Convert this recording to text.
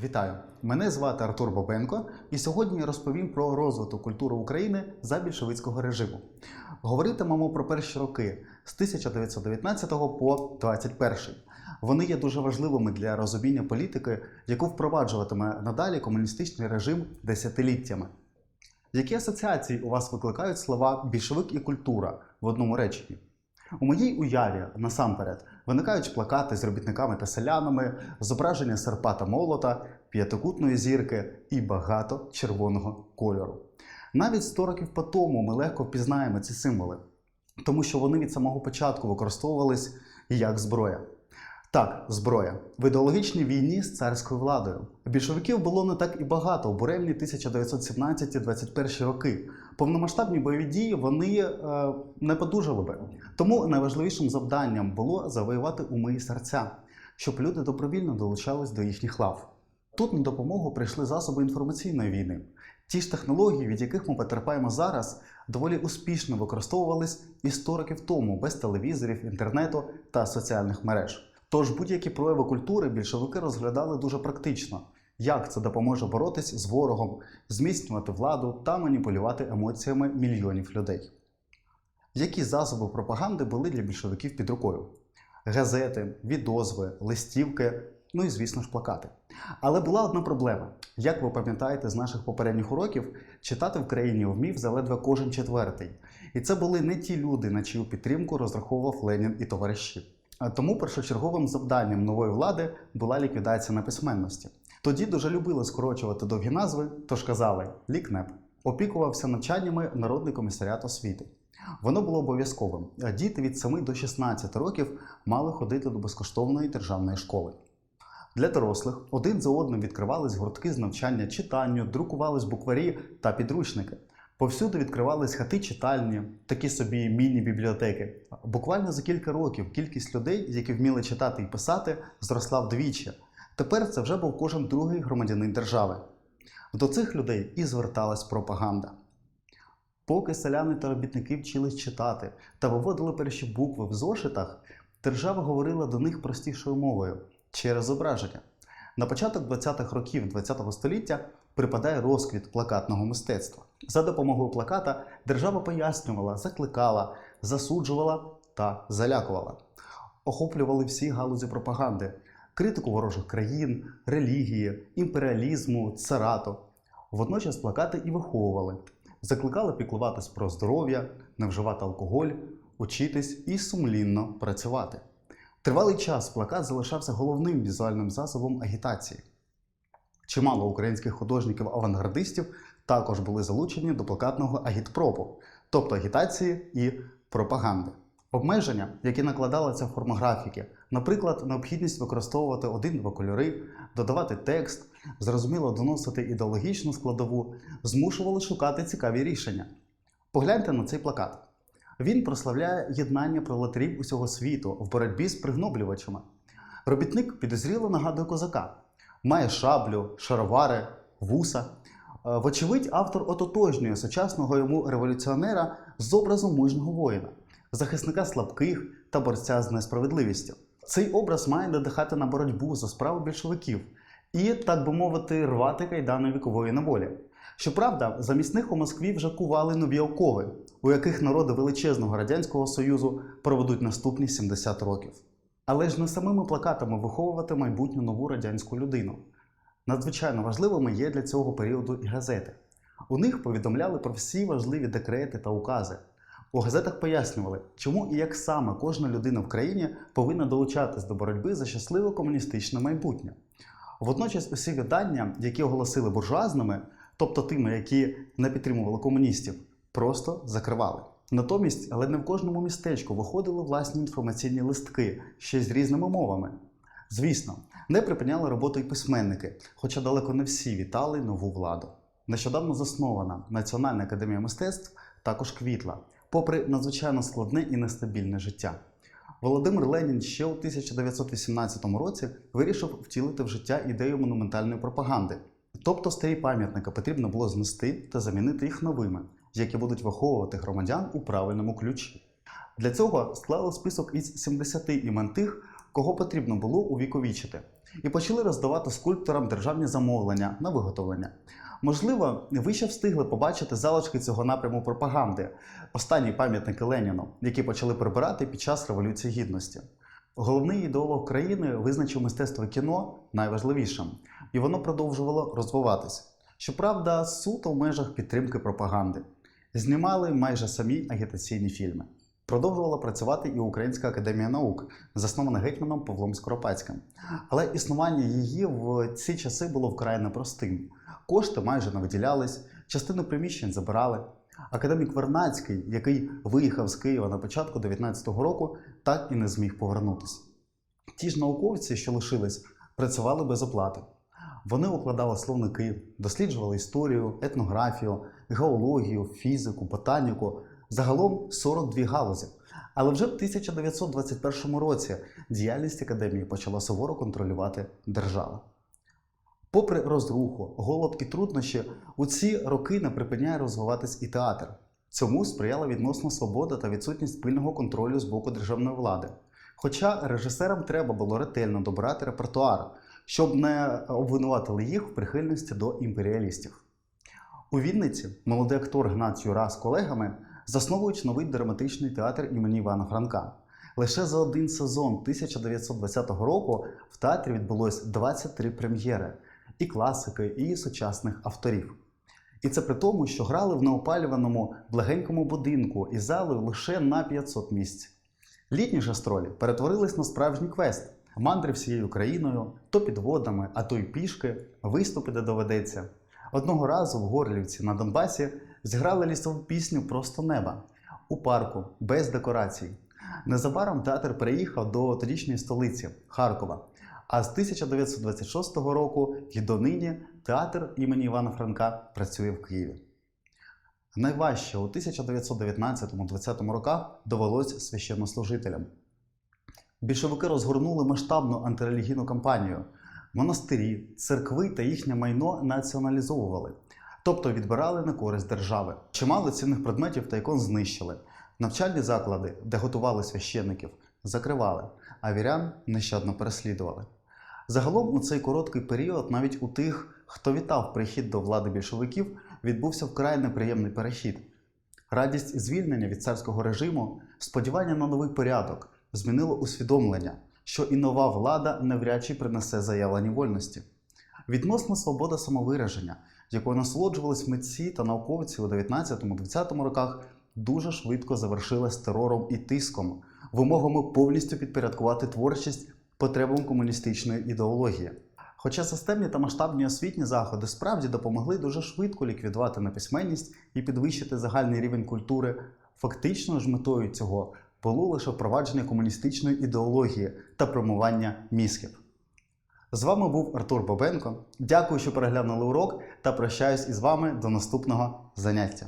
Вітаю! Мене звати Артур Бабенко, і сьогодні я розповім про розвиток культури України за більшовицького режиму. Говоритимемо про перші роки з 1919 по 21. Вони є дуже важливими для розуміння політики, яку впроваджуватиме надалі комуністичний режим десятиліттями. Які асоціації у вас викликають слова більшовик і культура в одному реченні? У моїй уяві насамперед виникають плакати з робітниками та селянами, зображення серпа та молота, п'ятикутної зірки і багато червоного кольору. Навіть 100 років по тому ми легко впізнаємо ці символи, тому що вони від самого початку використовувались як зброя. Так, зброя в ідеологічній війні з царською владою. Більшовиків було не так і багато у буремні 1917-21 роки. Повномасштабні бойові дії вони е, не подужали би. Тому найважливішим завданням було завоювати уми серця, щоб люди добровільно долучались до їхніх лав. Тут на допомогу прийшли засоби інформаційної війни. Ті ж технології, від яких ми потерпаємо зараз, доволі успішно використовувались і 100 років тому без телевізорів, інтернету та соціальних мереж. Тож будь-які прояви культури більшовики розглядали дуже практично, як це допоможе боротись з ворогом, зміцнювати владу та маніпулювати емоціями мільйонів людей. Які засоби пропаганди були для більшовиків під рукою? Газети, відозви, листівки, ну і, звісно ж, плакати. Але була одна проблема. Як ви пам'ятаєте з наших попередніх уроків, читати в країні вмів заледве кожен четвертий. І це були не ті люди, на чию підтримку розраховував Ленін і товариші. А Тому першочерговим завданням нової влади була ліквідація неписьменності. Тоді дуже любили скорочувати довгі назви, тож казали лікнеп. Опікувався навчаннями Народний комісаріат освіти. Воно було обов'язковим. а Діти від 7 до 16 років мали ходити до безкоштовної державної школи. Для дорослих один за одним відкривались гуртки з навчання читанню, друкувались букварі та підручники. Повсюди відкривались хати читальні, такі собі міні-бібліотеки. Буквально за кілька років кількість людей, які вміли читати і писати, зросла вдвічі. Тепер це вже був кожен другий громадянин держави. До цих людей і зверталась пропаганда. Поки селяни та робітники вчились читати та виводили перші букви в зошитах, держава говорила до них простішою мовою через зображення. На початок 20-х років ХХ століття припадає розквіт плакатного мистецтва. За допомогою плаката держава пояснювала, закликала, засуджувала та залякувала. Охоплювали всі галузі пропаганди, критику ворожих країн, релігії, імперіалізму, царату. Водночас плакати і виховували, закликали піклуватись про здоров'я, не вживати алкоголь, учитись і сумлінно працювати. Тривалий час плакат залишався головним візуальним засобом агітації. Чимало українських художників-авангардистів також були залучені до плакатного агітпропу, тобто агітації і пропаганди. Обмеження, які накладалися в формографіки, наприклад, необхідність використовувати один-два кольори, додавати текст, зрозуміло доносити ідеологічну складову, змушували шукати цікаві рішення. Погляньте на цей плакат. Він прославляє єднання пролетарів усього світу в боротьбі з пригноблювачами. Робітник підозріло нагадує козака, має шаблю, шаровари, вуса. Е, Вочевидь, автор ототожнює сучасного йому революціонера з образом мужнього воїна, захисника слабких та борця з несправедливістю. Цей образ має надихати на боротьбу за справу більшовиків і, так би мовити, рвати кайдани вікової неволі. Щоправда, замість них у Москві вже кували нові окови, у яких народи величезного радянського союзу проведуть наступні 70 років. Але ж не самими плакатами виховувати майбутню нову радянську людину. Надзвичайно важливими є для цього періоду і газети. У них повідомляли про всі важливі декрети та укази. У газетах пояснювали, чому і як саме кожна людина в країні повинна долучатись до боротьби за щасливе комуністичне майбутнє. Водночас усі видання, які оголосили буржуазними, тобто тими, які не підтримували комуністів, просто закривали. Натомість, але не в кожному містечку виходили власні інформаційні листки ще з різними мовами. Звісно, не припиняли роботу і письменники, хоча далеко не всі вітали нову владу. Нещодавно заснована Національна академія мистецтв також квітла, попри надзвичайно складне і нестабільне життя. Володимир Ленін ще у 1918 році вирішив втілити в життя ідею монументальної пропаганди. Тобто старі пам'ятники потрібно було знести та замінити їх новими, які будуть виховувати громадян у правильному ключі. Для цього склали список із 70 імен тих, кого потрібно було увіковічити, і почали роздавати скульпторам державні замовлення на виготовлення. Можливо, ви ще встигли побачити залишки цього напряму пропаганди, останні пам'ятники Леніну, які почали прибирати під час Революції Гідності. Головний ідеолог країни визначив мистецтво кіно найважливішим, і воно продовжувало розвиватись. Щоправда, суто в межах підтримки пропаганди. Знімали майже самі агітаційні фільми. Продовжувала працювати і Українська академія наук, заснована гетьманом Павлом Скоропадським. Але існування її в ці часи було вкрай непростим. Кошти майже не виділялись, частину приміщень забирали. Академік Вернацький, який виїхав з Києва на початку 19-го року, так і не зміг повернутися. Ті ж науковці, що лишились, працювали без оплати. Вони укладали словники, досліджували історію, етнографію, геологію, фізику, ботаніку, загалом 42 галузі. Але вже в 1921 році діяльність академії почала суворо контролювати держава. Попри розруху, голод і труднощі, у ці роки не припиняє розвиватись і театр. Цьому сприяла відносна свобода та відсутність спільного контролю з боку державної влади. Хоча режисерам треба було ретельно добирати репертуар, щоб не обвинуватили їх в прихильності до імперіалістів. У Вінниці молодий актор Гнат Юра з колегами засновують новий драматичний театр імені Івана Франка. Лише за один сезон 1920 року в театрі відбулось 23 прем'єри і класики, і сучасних авторів. І це при тому, що грали в неопалюваному благенькому будинку із залою лише на 500 місць. Літні гастролі перетворились на справжній квест. Мандри всією країною, то підводами, а то й пішки, виступи, де доведеться. Одного разу в Горлівці на Донбасі зіграли лісову пісню Просто неба у парку без декорацій. Незабаром театр переїхав до тодішньої столиці Харкова. А з 1926 року і донині театр імені Івана Франка працює в Києві. Найважче у 1919-20 роках довелось священнослужителям. Більшовики розгорнули масштабну антирелігійну кампанію. Монастирі, церкви та їхнє майно націоналізовували, тобто відбирали на користь держави. Чимало цінних предметів та ікон знищили. Навчальні заклади, де готували священників, закривали, а вірян нещадно переслідували. Загалом у цей короткий період навіть у тих, хто вітав прихід до влади більшовиків, відбувся вкрай неприємний перехід. Радість звільнення від царського режиму, сподівання на новий порядок змінило усвідомлення, що і нова влада навряд чи принесе заявлені вольності. Відносна свобода самовираження, якою насолоджувались митці та науковці у 19-20 роках, дуже швидко завершилась терором і тиском, вимогами повністю підпорядкувати творчість потребам комуністичної ідеології. Хоча системні та масштабні освітні заходи справді допомогли дуже швидко ліквідувати неписьменність і підвищити загальний рівень культури, фактично ж метою цього було лише впровадження комуністичної ідеології та промування мізків. З вами був Артур Бабенко. Дякую, що переглянули урок та прощаюсь із вами до наступного заняття.